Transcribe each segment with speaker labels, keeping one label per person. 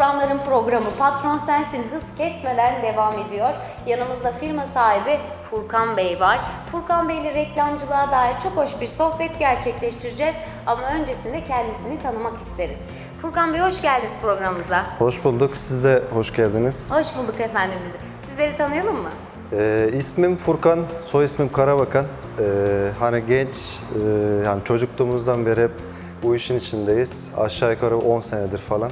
Speaker 1: soranların programı Patron Sensin hız kesmeden devam ediyor. Yanımızda firma sahibi Furkan Bey var. Furkan Bey ile reklamcılığa dair çok hoş bir sohbet gerçekleştireceğiz. Ama öncesinde kendisini tanımak isteriz. Furkan Bey hoş geldiniz programımıza.
Speaker 2: Hoş bulduk. Siz de hoş geldiniz.
Speaker 1: Hoş bulduk efendim biz de. Sizleri tanıyalım mı?
Speaker 2: Ee, ismim Furkan, soy ismim Karabakan. Ee, hani genç, e, yani çocukluğumuzdan beri hep bu işin içindeyiz. Aşağı yukarı 10 senedir falan.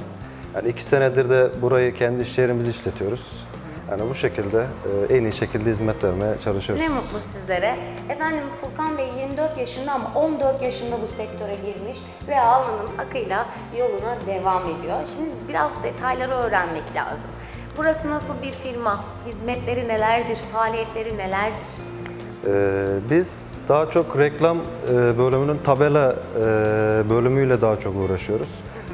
Speaker 2: Yani 2 senedir de burayı kendi iş yerimizi işletiyoruz. Yani bu şekilde e, en iyi şekilde hizmet vermeye çalışıyoruz.
Speaker 1: Ne mutlu sizlere. Efendim Furkan Bey 24 yaşında ama 14 yaşında bu sektöre girmiş ve alnının akıyla yoluna devam ediyor. Şimdi biraz detayları öğrenmek lazım. Burası nasıl bir firma? Hizmetleri nelerdir? Faaliyetleri nelerdir?
Speaker 2: Ee, biz daha çok reklam e, bölümünün tabela e, bölümüyle daha çok uğraşıyoruz.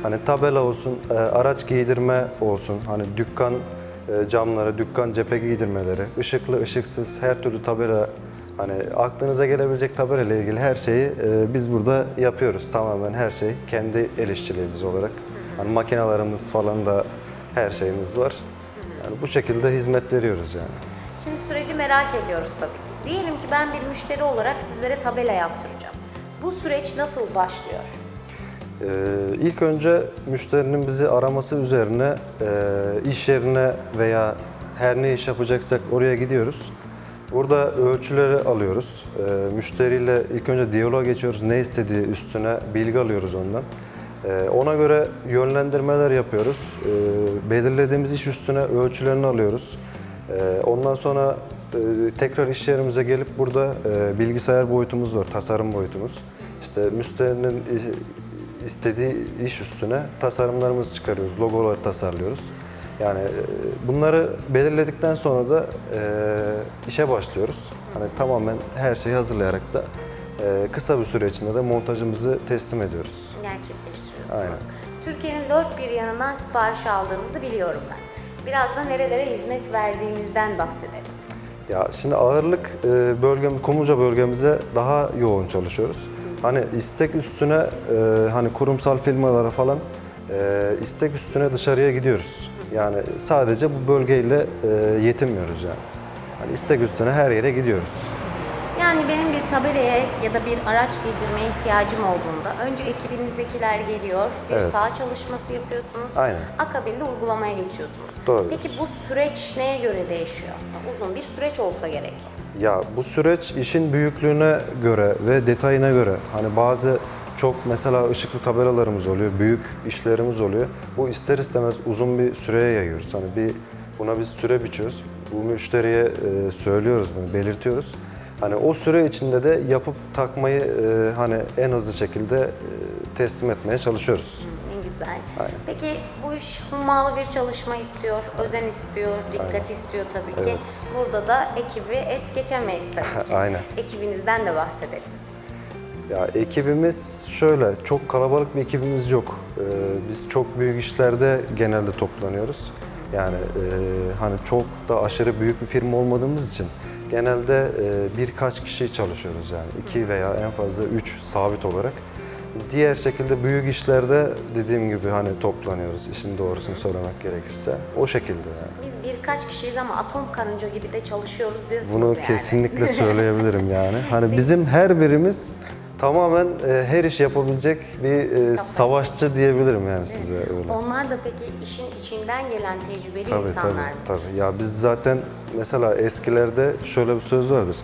Speaker 2: Hani tabela olsun, e, araç giydirme olsun, hani dükkan e, camları, dükkan cephe giydirmeleri, ışıklı, ışıksız her türlü tabela hani aklınıza gelebilecek tabela ile ilgili her şeyi e, biz burada yapıyoruz. Tamamen her şey kendi el işçiliğimiz olarak. Hani makinalarımız falan da her şeyimiz var. Yani bu şekilde hizmet veriyoruz yani.
Speaker 1: Şimdi süreci merak ediyoruz tabii ki. Diyelim ki ben bir müşteri olarak sizlere tabela yaptıracağım. Bu süreç nasıl başlıyor?
Speaker 2: Ee, ilk önce müşterinin bizi araması üzerine e, iş yerine veya her ne iş yapacaksak oraya gidiyoruz. Burada ölçüleri alıyoruz. Ee, müşteriyle ilk önce diyaloğa geçiyoruz. Ne istediği üstüne bilgi alıyoruz ondan. Ee, ona göre yönlendirmeler yapıyoruz. Ee, belirlediğimiz iş üstüne ölçülerini alıyoruz. Ondan sonra e, tekrar iş yerimize gelip burada e, bilgisayar boyutumuz var, tasarım boyutumuz. İşte müşterinin istediği iş üstüne tasarımlarımızı çıkarıyoruz, logoları tasarlıyoruz. Yani e, bunları belirledikten sonra da e, işe başlıyoruz. Hani tamamen her şeyi hazırlayarak da e, kısa bir süre içinde de montajımızı teslim ediyoruz.
Speaker 1: Gerçekleştiriyorsunuz.
Speaker 2: Aynen.
Speaker 1: Türkiye'nin dört bir yanından sipariş aldığınızı biliyorum ben. Biraz da nerelere hizmet verdiğinizden bahsedelim.
Speaker 2: Ya şimdi ağırlık e, bölgem, Kumluca bölgemize daha yoğun çalışıyoruz. Hani istek üstüne e, hani kurumsal firmalara falan e, istek üstüne dışarıya gidiyoruz. Yani sadece bu bölgeyle e, yetinmiyoruz yani. Hani istek üstüne her yere gidiyoruz.
Speaker 1: Yani benim bir tabelaya ya da bir araç giydirmeye ihtiyacım olduğunda önce ekibinizdekiler geliyor, bir
Speaker 2: Evet.
Speaker 1: saha çalışması yapıyorsunuz.
Speaker 2: Aynen.
Speaker 1: Akabinde uygulamaya geçiyorsunuz.
Speaker 2: Doğrudur.
Speaker 1: Peki bu süreç neye göre değişiyor? Uzun bir süreç olsa gerek.
Speaker 2: Ya bu süreç işin büyüklüğüne göre ve detayına göre hani bazı çok mesela ışıklı tabelalarımız oluyor, büyük işlerimiz oluyor. Bu ister istemez uzun bir süreye yayıyoruz. Hani bir buna biz süre biçiyoruz. Bu müşteriye e, söylüyoruz bunu, belirtiyoruz. Hani o süre içinde de yapıp takmayı e, hani en hızlı şekilde e, teslim etmeye çalışıyoruz.
Speaker 1: Güzel.
Speaker 2: Aynen.
Speaker 1: Peki bu iş hummalı bir çalışma istiyor, özen istiyor, dikkat istiyor tabii ki.
Speaker 2: Evet.
Speaker 1: Burada da ekibi es geçemeyiz tabii ki.
Speaker 2: Aynen.
Speaker 1: Ekibinizden de bahsedelim.
Speaker 2: Ya ekibimiz şöyle, çok kalabalık bir ekibimiz yok. Ee, biz çok büyük işlerde genelde toplanıyoruz. Yani e, hani çok da aşırı büyük bir firma olmadığımız için genelde e, birkaç kişi çalışıyoruz yani. iki veya en fazla üç sabit olarak. Diğer şekilde büyük işlerde dediğim gibi hani toplanıyoruz işin doğrusunu söylemek gerekirse. O şekilde yani.
Speaker 1: Biz birkaç kişiyiz ama atom karınca gibi de çalışıyoruz diyorsunuz
Speaker 2: Bunu
Speaker 1: yani.
Speaker 2: kesinlikle söyleyebilirim yani. Hani bizim her birimiz tamamen e, her iş yapabilecek bir e, savaşçı diyebilirim yani size öyle.
Speaker 1: Onlar da peki işin içinden gelen tecrübeli
Speaker 2: Tabii
Speaker 1: insanlar
Speaker 2: tabii
Speaker 1: mı?
Speaker 2: tabii. Ya biz zaten mesela eskilerde şöyle bir söz vardır.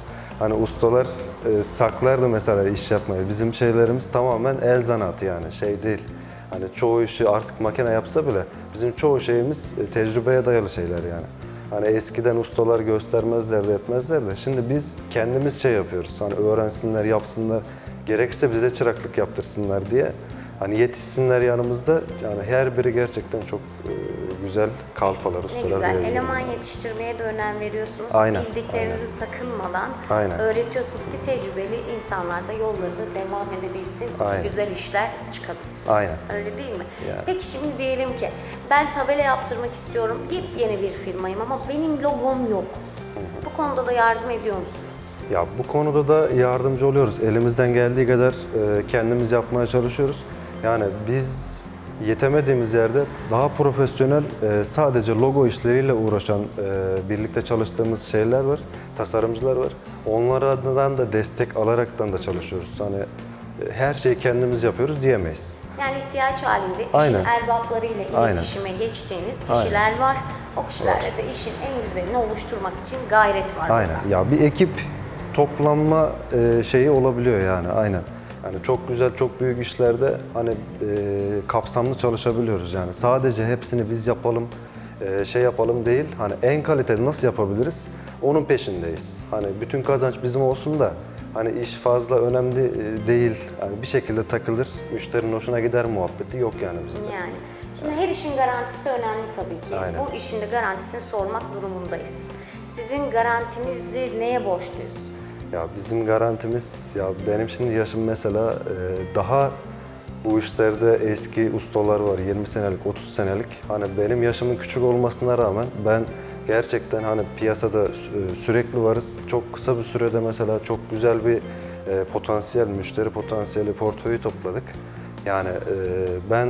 Speaker 2: Hani ustalar e, saklardı mesela iş yapmayı. Bizim şeylerimiz tamamen el zanaatı yani şey değil. Hani çoğu işi artık makine yapsa bile bizim çoğu şeyimiz e, tecrübeye dayalı şeyler yani. Hani eskiden ustalar göstermezler de etmezler de şimdi biz kendimiz şey yapıyoruz. Hani öğrensinler, yapsınlar. Gerekirse bize çıraklık yaptırsınlar diye. Hani yetişsinler yanımızda. Yani her biri gerçekten çok e, güzel kalfalar,
Speaker 1: Ne
Speaker 2: ustalar
Speaker 1: güzel.
Speaker 2: diyebilirim.
Speaker 1: Eleman yetiştirmeye de önem veriyorsunuz.
Speaker 2: Aynen,
Speaker 1: Bildiklerinizi sakınmadan
Speaker 2: Aynen.
Speaker 1: öğretiyorsunuz ki tecrübeli insanlar da yollarında devam edebilsin. ki
Speaker 2: Aynen.
Speaker 1: güzel işler çıkabilsin.
Speaker 2: Aynen.
Speaker 1: Öyle değil mi?
Speaker 2: Yani.
Speaker 1: Peki şimdi diyelim ki ben tabela yaptırmak istiyorum. Yepyeni bir firmayım ama benim logom yok. Bu konuda da yardım ediyor musunuz?
Speaker 2: Ya bu konuda da yardımcı oluyoruz. Elimizden geldiği kadar e, kendimiz yapmaya çalışıyoruz. Yani biz yetemediğimiz yerde daha profesyonel e, sadece logo işleriyle uğraşan e, birlikte çalıştığımız şeyler var, tasarımcılar var. Onlardan da destek alaraktan da çalışıyoruz. Hani e, her şeyi kendimiz yapıyoruz diyemeyiz.
Speaker 1: Yani ihtiyaç halinde işin
Speaker 2: Aynen.
Speaker 1: erbaplarıyla
Speaker 2: Aynen.
Speaker 1: iletişime geçtiğiniz kişiler var. O kişilerle de işin en güzelini oluşturmak için gayret var.
Speaker 2: Aynen.
Speaker 1: burada.
Speaker 2: Ya bir ekip toplanma şeyi olabiliyor yani aynen. Yani çok güzel, çok büyük işlerde hani e, kapsamlı çalışabiliyoruz yani. Sadece hepsini biz yapalım, e, şey yapalım değil. Hani en kaliteli nasıl yapabiliriz? Onun peşindeyiz. Hani bütün kazanç bizim olsun da hani iş fazla önemli e, değil. Yani bir şekilde takılır, müşterinin hoşuna gider muhabbeti yok yani bizde.
Speaker 1: Yani. Şimdi her işin garantisi önemli tabii ki.
Speaker 2: Aynen.
Speaker 1: Bu işin de garantisini sormak durumundayız. Sizin garantinizi neye borçluyuz?
Speaker 2: Ya bizim garantimiz, ya benim şimdi yaşım mesela e, daha bu işlerde eski ustalar var 20 senelik, 30 senelik. Hani benim yaşımın küçük olmasına rağmen ben gerçekten hani piyasada sü- sürekli varız. Çok kısa bir sürede mesela çok güzel bir e, potansiyel, müşteri potansiyeli portföyü topladık. Yani e, ben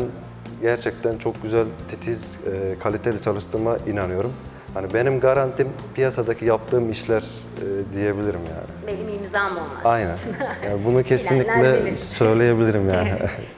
Speaker 2: gerçekten çok güzel, titiz, e, kaliteli çalıştığıma inanıyorum. Hani benim garantim piyasadaki yaptığım işler e, diyebilirim yani.
Speaker 1: Benim imzam onlar.
Speaker 2: Aynen. Yani bunu kesinlikle
Speaker 1: bilir.
Speaker 2: söyleyebilirim yani.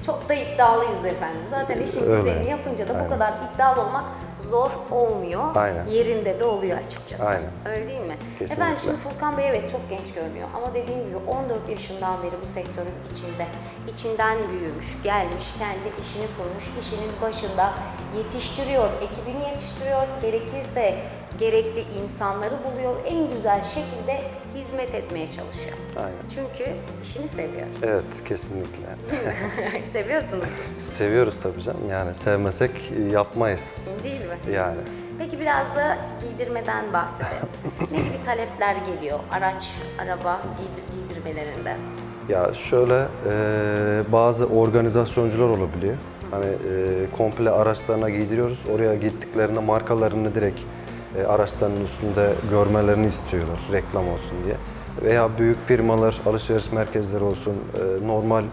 Speaker 1: Çok da iddialıyız efendim. Zaten işin
Speaker 2: Öyle.
Speaker 1: güzelini yapınca da bu
Speaker 2: Aynen.
Speaker 1: kadar iddialı olmak zor olmuyor.
Speaker 2: Aynen.
Speaker 1: Yerinde de oluyor açıkçası.
Speaker 2: Aynen.
Speaker 1: Öyle değil mi?
Speaker 2: Kesinlikle.
Speaker 1: Efendim şimdi Furkan Bey evet çok genç görünüyor ama dediğim gibi 14 yaşından beri bu sektörün içinde, içinden büyümüş, gelmiş, kendi işini kurmuş, işinin başında yetiştiriyor, ekibini yetiştiriyor, gerekirse gerekli insanları buluyor, en güzel şekilde hizmet etmeye çalışıyor.
Speaker 2: Aynen.
Speaker 1: Çünkü işini seviyor.
Speaker 2: Evet, kesinlikle.
Speaker 1: Seviyorsunuzdur.
Speaker 2: Seviyoruz tabii canım. Yani sevmesek yapmayız.
Speaker 1: Değil mi?
Speaker 2: Yani.
Speaker 1: Peki biraz da giydirmeden bahsedelim. ne gibi talepler geliyor araç, araba giydir, giydirmelerinde?
Speaker 2: Ya şöyle e, bazı organizasyoncular olabiliyor. Hani e, komple araçlarına giydiriyoruz. Oraya gittiklerinde markalarını direkt araçlarının üstünde görmelerini istiyorlar reklam olsun diye. Veya büyük firmalar, alışveriş merkezleri olsun, e, normal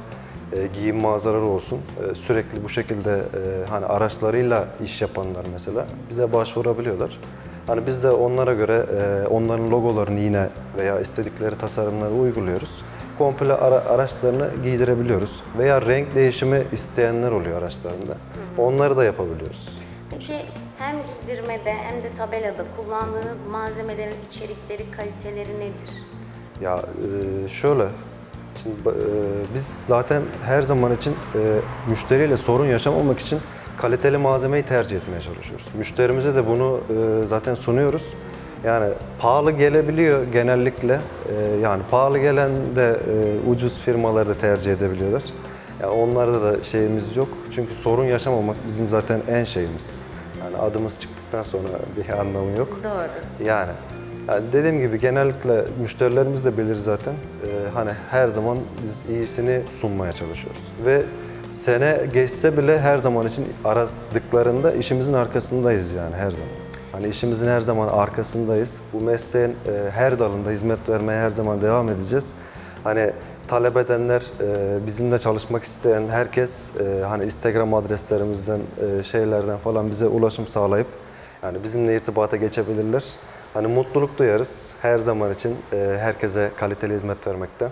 Speaker 2: e, giyim mağazaları olsun e, sürekli bu şekilde e, hani araçlarıyla iş yapanlar mesela bize başvurabiliyorlar. Hani biz de onlara göre e, onların logolarını yine veya istedikleri tasarımları uyguluyoruz. Komple ara- araçlarını giydirebiliyoruz. Veya renk değişimi isteyenler oluyor araçlarında. Onları da yapabiliyoruz.
Speaker 1: Peki hem giydirmede hem de tabelada kullandığınız malzemelerin içerikleri, kaliteleri nedir?
Speaker 2: Ya e, şöyle, şimdi e, biz zaten her zaman için e, müşteriyle sorun yaşamamak için kaliteli malzemeyi tercih etmeye çalışıyoruz. Müşterimize de bunu zaten sunuyoruz. Yani pahalı gelebiliyor genellikle. Yani pahalı gelen de ucuz firmaları da tercih edebiliyorlar. Yani onlarda da şeyimiz yok. Çünkü sorun yaşamamak bizim zaten en şeyimiz. Yani adımız çıktıktan sonra bir anlamı yok.
Speaker 1: Doğru.
Speaker 2: Yani, yani dediğim gibi genellikle müşterilerimiz de bilir zaten. Ee, hani her zaman biz iyisini sunmaya çalışıyoruz. Ve sene geçse bile her zaman için aradıklarında işimizin arkasındayız yani her zaman. Hani işimizin her zaman arkasındayız. Bu mesleğin e, her dalında hizmet vermeye her zaman devam edeceğiz. Hani talep edenler, e, bizimle çalışmak isteyen herkes e, hani Instagram adreslerimizden, e, şeylerden falan bize ulaşım sağlayıp yani bizimle irtibata geçebilirler. Hani mutluluk duyarız her zaman için herkese kaliteli hizmet vermekten.